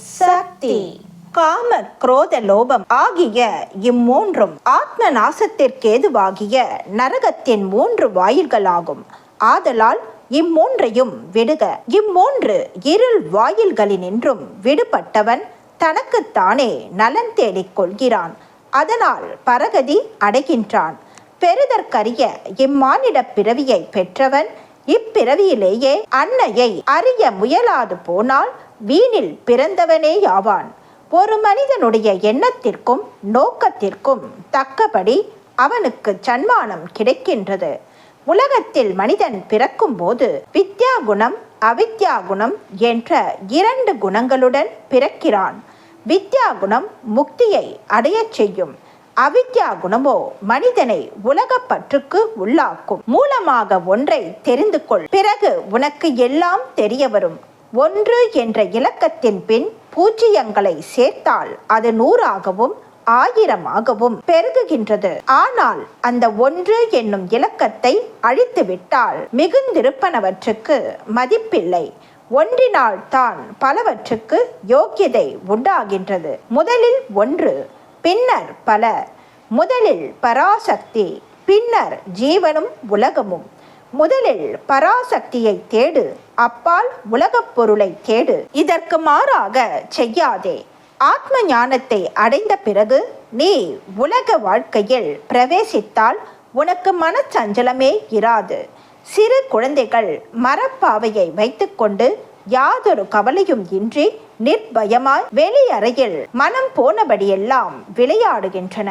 சக்தி. காம குரோத லோபம் ஆகிய இம்மூன்றும் ஆத்ம நாசத்திற்கேதுவாகிய நரகத்தின் மூன்று வாயில்களாகும். ஆதலால் இம்மூன்றையும் விடுக. இம்மூன்று இருள் வாயில்களினின்றும் விடுபட்டவன் தனக்குத்தானே நலன் தேடிக் கொள்கிறான். அதனால் பரகதி அடைகின்றான். பெறுதற்கரிய இம்மானிட பிறவியை பெற்றவன் இப்பிறவியிலேயே அன்னையை அறிய முயலாது போனால் வீணில் பிறந்தவனேயாவான் ஒரு மனிதனுடைய எண்ணத்திற்கும் நோக்கத்திற்கும் தக்கபடி அவனுக்கு சன்மானம் கிடைக்கின்றது. உலகத்தில் மனிதன் பிறக்கும்போது வித்யா குணம் அவித்யா குணம் என்ற இரண்டு குணங்களுடன் பிறக்கிறான். வித்யா குணம் முக்தியை அடையச் செய்யும். அவித்யா குணமோ மனிதனை உலகப்பற்றுக்கு உள்ளாக்கும். மூலமாக ஒன்றை தெரிந்து கொள். பிறகு உனக்கு எல்லாம் தெரிய வரும். ஒன்று என்ற இலக்கத்தின் பின் பூஜ்ஜியங்களை சேர்த்தால் அது நூறாகவும் ஆயிரமாகவும் பெருகுகின்றது. ஆனால் அந்த ஒன்று என்னும் இலக்கத்தை அழித்துவிட்டால் மிகுந்திருப்பனவற்றுக்கு மதிப்பில்லை. ஒன்றினால் தான் பலவற்றுக்கு யோக்கியதை உண்டாகின்றது. முதலில் ஒன்று பின்னர் பல. முதலில் பராசக்தி பின்னர் ஜீவனும் உலகமும். முதலில் பராசக்தியை தேடு அப்பால் உலகப் பொருளை தேடு இதற்கு மாறாக செய்யாதே. ஆத்ம ஞானத்தை அடைந்த பிறகு நீ உலக வாழ்க்கையில் பிரவேசித்தால் உனக்கு மனச்சஞ்சலமே இராது. சிறு குழந்தைகள் மரப்பாவையை வைத்துக்கொண்டு யாதொரு கவலையும் இன்றி நிர்பயமாய் வெளியறையில் மனம் போனபடியெல்லாம் விளையாடுகின்றன.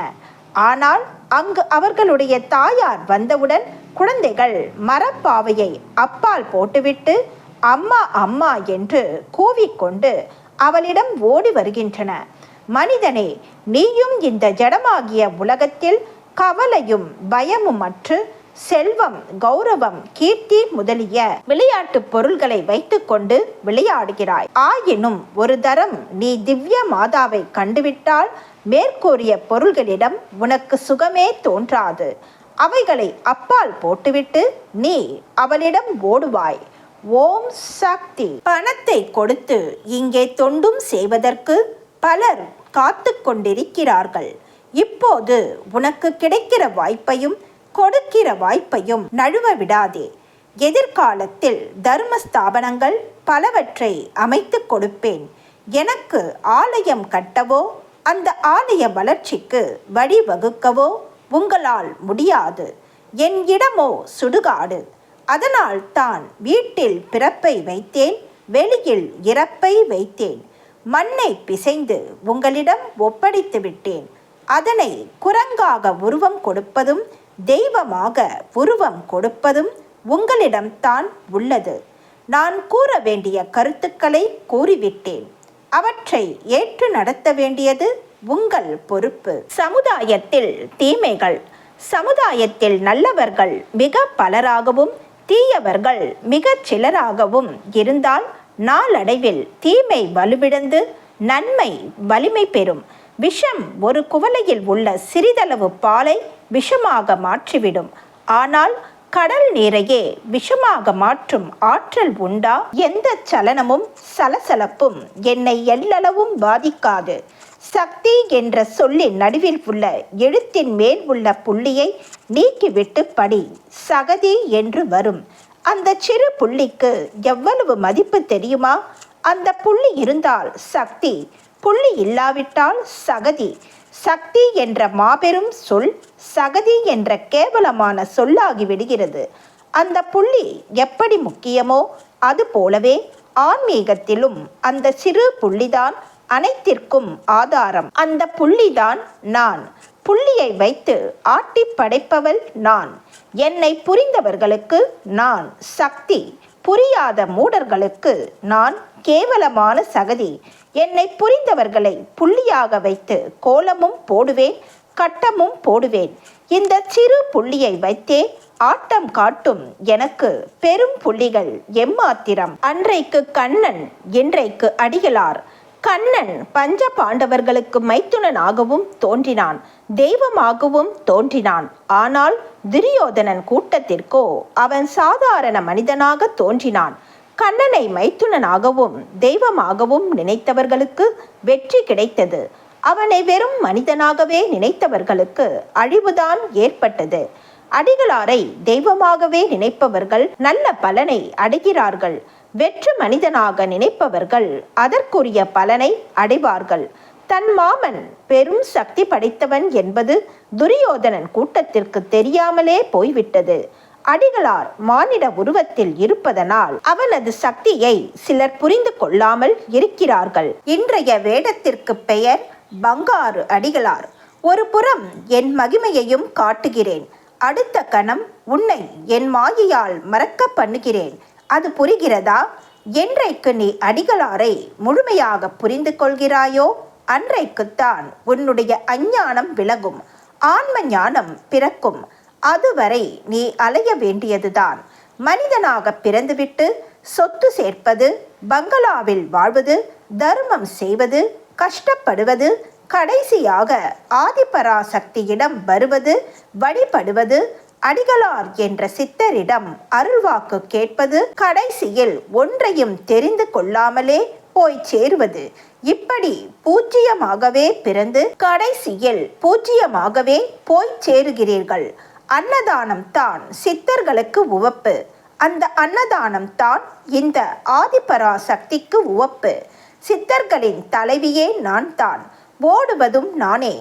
ஆனால் அங்கு அவர்களுடைய தாயார் வந்தவுடன் குழந்தைகள் மரப்பாவையை அப்பால் போட்டுவிட்டு அம்மா அம்மா என்று கூவிக்கொண்டு அவளிடம் ஓடி வருகின்றன. மனிதனே நீயும் இந்த ஜடமாகிய உலகத்தில் கவலையும் பயமும் அற்று செல்வம் கௌரவம் கீர்த்தி முதலிய விளையாட்டு பொருள்களை வைத்துக்கொண்டு விளையாடுகிறாய். ஆயினும் ஒரு தரம் நீ திவ்ய மாதாவை கண்டுவிட்டால் மேற்கூறிய பொருள்களிடம் உனக்கு சுகமே தோன்றாது. அவைகளை அப்பால் போட்டுவிட்டு நீ அவளிடம் ஓடுவாய். ஓம் சக்தி. பணத்தை கொடுத்து இங்கே தொண்டும் செய்வதற்கு பலர் காத்து கொண்டிருக்கிறார்கள். இப்போது உனக்கு கிடைக்கிற வாய்ப்பையும் கொடுக்கிற வாய்ப்பையும் நழுவ விடாதே. எதிர்காலத்தில் தர்ம ஸ்தாபனங்கள் பலவற்றை அமைத்து கொடுப்பேன். எனக்கு ஆலயம் கட்டவோ அந்த ஆலய வளர்ச்சிக்கு வழிவகுக்கவோ உங்களால் முடியாது. என் இடமோ சுடுகாடு. அதனால் தான் வீட்டில் பிறப்பை வைத்தேன் வெளியில் இறப்பை வைத்தேன். மண்ணை பிசைந்து உங்களிடம் ஒப்படைத்து விட்டேன். அதனை குரங்காக உருவம் கொடுப்பதும் தெய்வமாக உருவம் கொடுப்பதும் உங்களிடம்தான் உள்ளது. நான் கூற வேண்டிய கருத்துக்களை கூறிவிட்டேன். அவற்றை ஏற்று நடத்த வேண்டியது உங்கள் பொறுப்பு. சமுதாயத்தில் தீமைகள் சமுதாயத்தில் நல்லவர்கள் மிக பலராகவும் தீயவர்கள் மிகச் சிலராகவும் இருந்தால் நாளடைவில் தீமை வலுவிழந்து நன்மை வலிமை பெறும். விஷம் ஒரு குவளையில் உள்ள சிறிதளவு பாலை விஷமாக மாற்றிவிடும். ஆனால் கடல் நீரையே விஷமாக மாற்றும் ஆற்றல் உண்டா? எந்த சலனமும் சலசலப்பும் என்னை எல்லளவும் பாதிக்காது. சக்தி என்ற சொல்லின் நடுவில் உள்ள எழுத்தின் மேல் உள்ள புள்ளியை நீக்கிவிட்டு படி சகதி என்று வரும். அந்த சிறு புள்ளிக்கு எவ்வளவு மதிப்பு தெரியுமா? அந்த புள்ளி இருந்தால் சக்தி புள்ளி இல்லாவிட்டால் சகதி. சக்தி என்ற மாபெரும் சொல் சகதி என்ற கேவலமான சொல்லாகி விடுகிறது. அந்த புள்ளி எப்படி முக்கியமோ அது போலவே ஆன்மீகத்திலும் அந்த சிறு புள்ளிதான் அனைத்திற்கும் ஆதாரம். அந்த புள்ளிதான் நான். புள்ளியை வைத்து ஆட்டி படைப்பவள் நான். என்னை புரிந்தவர்களுக்கு நான். சக்தி. புரியாத மூடர்களுக்கு நான் கேவலமான சகதி. என்னை புரிந்தவர்களை புள்ளியாக வைத்து கோலமும் போடுவேன் கட்டமும் போடுவேன். இந்த சிறு புள்ளியை வைத்தே ஆட்டம் காட்டும் எனக்கு பெரும் புள்ளிகள் எம்மாத்திரம். அன்றைக்கு கண்ணன் இன்றைக்கு அடிகளார். கண்ணன் பஞ்ச பாண்டவர்களுக்கு மைத்துனனாகவும் தோன்றினான். தெய்வமாகவும் தோன்றினான். ஆனால் துரியோதனன் கூட்டத்திற்கோ அவன் சாதாரண மனிதனாக தோன்றினான். கண்ணனை மைத்துனனாகவும் தெய்வமாகவும் நினைத்தவர்களுக்கு வெற்றி கிடைத்தது. அவனை வெறும் மனிதனாகவே நினைத்தவர்களுக்கு அழிவுதான் ஏற்பட்டது. அடிகளாரை தெய்வமாகவே நினைப்பவர்கள் நல்ல பலனை அடைகிறார்கள். வெற்று மனிதனாக நினைப்பவர்கள் அதற்குரிய பலனை அடைவார்கள். தன் மாமன் பெரும் சக்தி படைத்தவன் என்பது துரியோதனன் கூட்டத்திற்கு தெரியாமலே போய்விட்டது. அடிகளார் மானிட உருவத்தில் இருப்பதனால் அவனது சக்தியை சிலர் புரிந்து கொள்ளாமல் இருக்கிறார்கள். இன்றைய வேடத்திற்கு பெயர் பங்காரு அடிகளார். ஒரு புறம் என் மகிமையையும் காட்டுகிறேன். அடுத்த கணம் உன்னை என் மாயையால் மறக்க பண்ணுகிறேன். அது புரிகிறதா? என்றைக்கு நீ அடிகளாரை முழுமையாக புரிந்து கொள்கிறாயோ அன்றைக்குத்தான் உன்னுடைய அஞ்ஞானம் விலகும் ஆன்ம ஞானம் பிறக்கும். அதுவரை நீ அலைய வேண்டியதுதான். மனிதனாக பிறந்துவிட்டு சொத்து சேர்ப்பது பங்களாவில் வாழ்வது தர்மம் செய்வது கஷ்டப்படுவது கடைசியாக ஆதிபராசக்தியிடம் வருவது வழிபடுவது அடிகளார் என்ற சித்தரிடம் அருள்வாக்கு கேட்பது கடைசியில் ஒன்றையும் தெரிந்து கொள்ளாமலே போய் சேருவது. இப்படி பூஜ்ஜியமாகவே பிறந்து கடைசியில் பூஜ்ஜியமாகவே போய் சேருகிறீர்கள். அன்னதானம் தான் சித்தர்களுக்கு உவப்பு. அந்த அன்னதானம் தான் இந்த ஆதிபராசக்திக்கு உவப்பு. சித்தர்களின் தலைவியே நான் தான். ஓடுவதும் நானே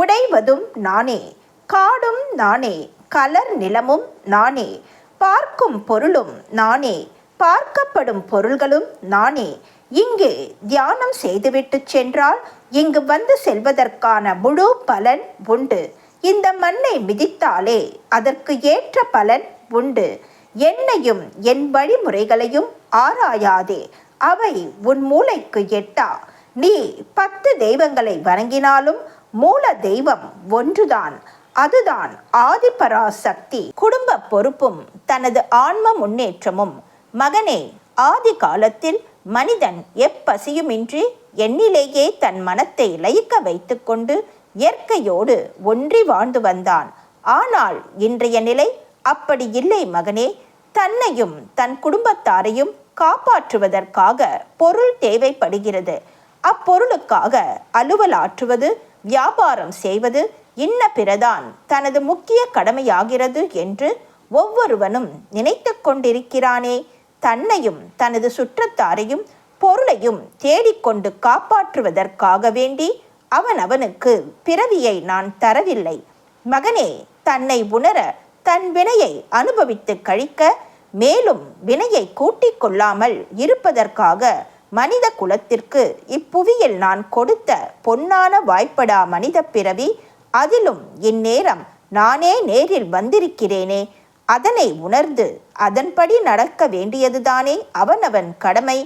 உடைவதும் நானே காடும் நானே கலர் நிலமும் நானே. பார்க்கும் பொருளும் நானே. பார்க்கப்படும் பொருள்களும் நானே. இங்கு தியானம் செய்துவிட்டு சென்றால் இங்கு வந்து செல்வதற்கான முழு பலன் உண்டு. இந்த மண்ணை மிதித்தாலே அதற்கு ஏற்ற பலன் உண்டு. என்னையும் என் வழிமுறைகளையும் ஆராயாதே. அவை உன் மூளைக்கு எட்டா. நீ பத்து தெய்வங்களை வணங்கினாலும் மூல தெய்வம் ஒன்றுதான். அதுதான் ஆதிபராசக்தி. குடும்ப பொறுப்பும் தனது ஆன்ம முன்னேற்றமும். மகனே ஆதி காலத்தில் மனிதன் எப்பசியுமின்றி எண்ணிலேயே தன் மனத்தை லயிக்க வைத்துக்கொண்டு இயற்கையோடு ஒன்றி வாழ்ந்து வந்தான். ஆனால் இன்றைய நிலை அப்படி இல்லை மகனே. தன்னையும் தன் குடும்பத்தாரையும் காப்பாற்றுவதற்காக பொருள் தேவைப்படுகிறது. அப்பொருளுக்காக அலுவலாற்றுவது வியாபாரம் செய்வது இன்ன பிறதான் தனது முக்கிய கடமையாகிறது என்று ஒவ்வொருவனும் நினைத்து கொண்டிருக்கிறானே. தன்னையும் தனது சுற்றத்தாரையும் பொருளையும் தேடிக்கொண்டு காப்பாற்றுவதற்காக வேண்டி அவன் அவனுக்கு பிறவியை நான் தரவில்லை. மகனே தன்னை உணர தன் வினையை அனுபவித்து கழிக்க மேலும் வினையை கூட்டிக் கொள்ளாமல் இருப்பதற்காக மனித குலத்திற்கு இப்புவியில் நான் கொடுத்த பொன்னான வாய்ப்படா மனித பிறவி அதிலும் இந்நேரம் நானே நேரில் வந்திருக்கிறேனே. அதனை உணர்ந்து அதன்படி நடக்க வேண்டியதுதானே அவனவன் கடமை.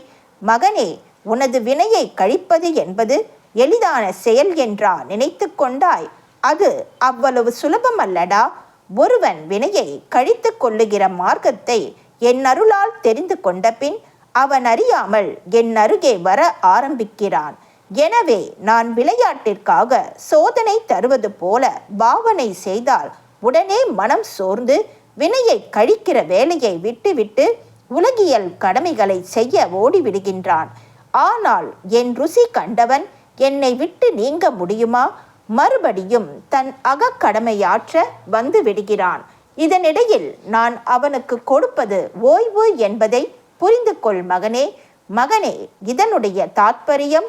மகனே உனது வினையை கழிப்பது என்பது எளிதான செயல் என்றா நினைத்து கொண்டாய். அது அவ்வளவு சுலபம் அல்லடா ஒருவன் வினையை கழித்து கொள்ளுகிற மார்க்கத்தை என் அருளால் தெரிந்து கொண்ட பின் அவன் அறியாமல் என் அருகே வர ஆரம்பிக்கிறான். எனவே நான் விளையாட்டிற்காக சோதனை தருவது போல பாவனை செய்தால் உடனே மனம் சோர்ந்து வினையை கழிக்கிற வேலையை விட்டுவிட்டு உலகியல் கடமைகளை செய்ய ஓடிவிடுகின்றான். ஆனால் என் ருசி கண்டவன் என்னை விட்டு நீங்க முடியுமா? மறுபடியும் தன் அகக்கடமையாற்ற வந்து விடுகிறான் இதனிடையில் நான் அவனுக்கு கொடுப்பது ஓய்வு என்பதை புரிந்து கொள் மகனே. மகனே இதனுடைய தாத்பரியம்